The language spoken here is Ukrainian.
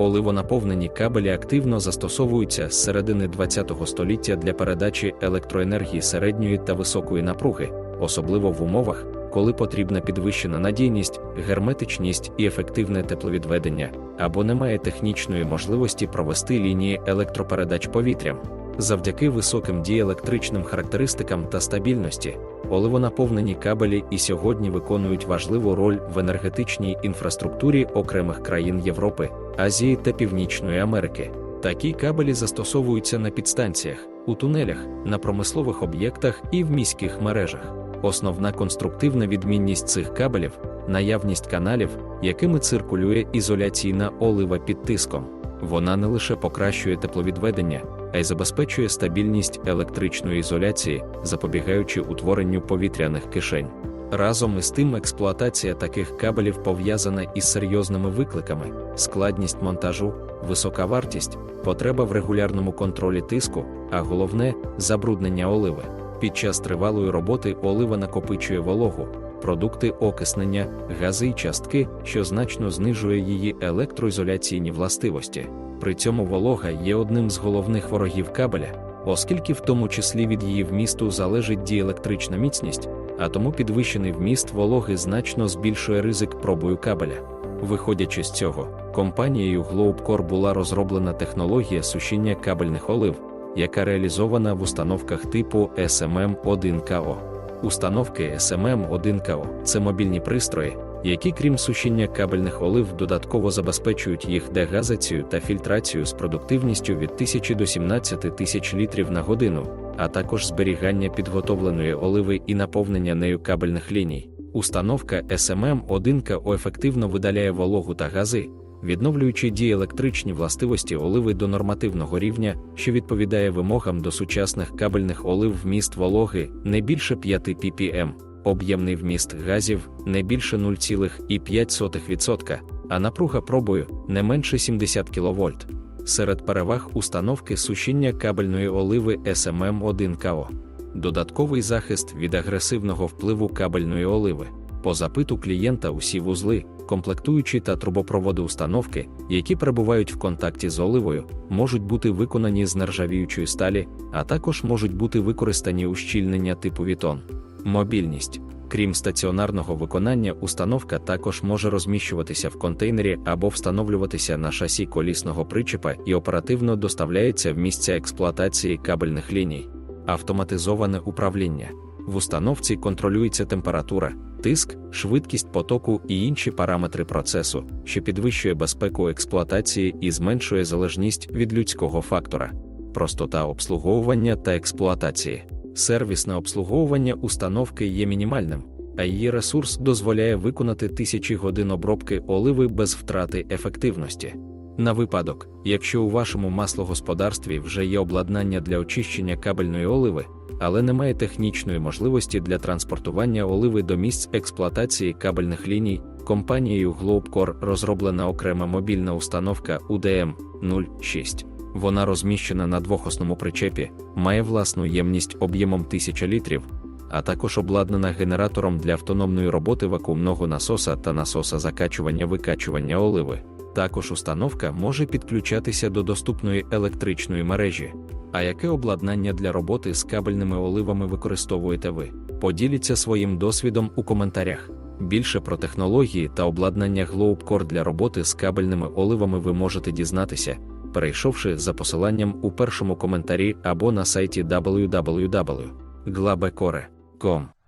Оливонаповнені кабелі активно застосовуються з середини ХХ століття для передачі електроенергії середньої та високої напруги, особливо в умовах, коли потрібна підвищена надійність, герметичність і ефективне тепловідведення, або немає технічної можливості провести лінії електропередач повітрям. Завдяки високим діелектричним характеристикам та стабільності, оливонаповнені кабелі і сьогодні виконують важливу роль в енергетичній інфраструктурі окремих країн Європи, Азії та Північної Америки. Такі кабелі застосовуються на підстанціях, у тунелях, на промислових об'єктах і в міських мережах. Основна конструктивна відмінність цих кабелів наявність каналів, якими циркулює ізоляційна олива під тиском. Вона не лише покращує тепловідведення, а й забезпечує стабільність електричної ізоляції, запобігаючи утворенню повітряних кишень. Разом із тим, експлуатація таких кабелів пов'язана із серйозними викликами: складність монтажу, висока вартість, потреба в регулярному контролі тиску, а головне забруднення оливи. Під час тривалої роботи олива накопичує вологу, продукти окиснення, гази й частки, що значно знижує її електроізоляційні властивості. При цьому волога є одним з головних ворогів кабеля, оскільки в тому числі від її вмісту залежить діелектрична міцність, а тому підвищений вміст вологи значно збільшує ризик пробою кабеля. Виходячи з цього, компанією Globcore була розроблена технологія сушіння кабельних олив, яка реалізована в установках типу SMM1KO. Установки SMM1KO це мобільні пристрої, які, крім сушіння кабельних олив, додатково забезпечують їх дегазацію та фільтрацію з продуктивністю від 1000 до 17 тисяч літрів на годину, а також зберігання підготовленої оливи і наповнення нею кабельних ліній. Установка SMM1KO ефективно видаляє вологу та гази, відновлюючи діелектричні властивості оливи до нормативного рівня, що відповідає вимогам до сучасних кабельних олив вміст вологи не більше 5 ppm, об'ємний вміст газів не більше 0,5%, а напруга пробою не менше 70 кВт. Серед переваг установки сушіння кабельної оливи SMM1KO. Додатковий захист від агресивного впливу кабельної оливи. По запиту клієнта усі вузли, комплектуючі та трубопроводи установки, які перебувають в контакті з оливою, можуть бути виконані з нержавіючої сталі, а також можуть бути використані ущільнення типу Вітон. Мобільність. Крім стаціонарного виконання, установка також може розміщуватися в контейнері або встановлюватися на шасі колісного причепа і оперативно доставляється в місця експлуатації кабельних ліній. Автоматизоване управління. В установці контролюється температура, тиск, швидкість потоку і інші параметри процесу, що підвищує безпеку експлуатації і зменшує залежність від людського фактора, простота обслуговування та експлуатації. Сервісне обслуговування установки є мінімальним, а її ресурс дозволяє виконати тисячі годин обробки оливи без втрати ефективності. На випадок, якщо у вашому маслогосподарстві вже є обладнання для очищення кабельної оливи, але немає технічної можливості для транспортування оливи до місць експлуатації кабельних ліній, компанією Globcore розроблена окрема мобільна установка UDM 06. Вона розміщена на двохосному причепі, має власну ємність об'ємом 1000 літрів, а також обладнана генератором для автономної роботи вакуумного насоса та насоса закачування-викачування оливи. Також установка може підключатися до доступної електричної мережі. А яке обладнання для роботи з кабельними оливами використовуєте ви? Поділіться своїм досвідом у коментарях. Більше про технології та обладнання GlowCore для роботи з кабельними оливами ви можете дізнатися, перейшовши за посиланням у першому коментарі або на сайті www.glabecore.com.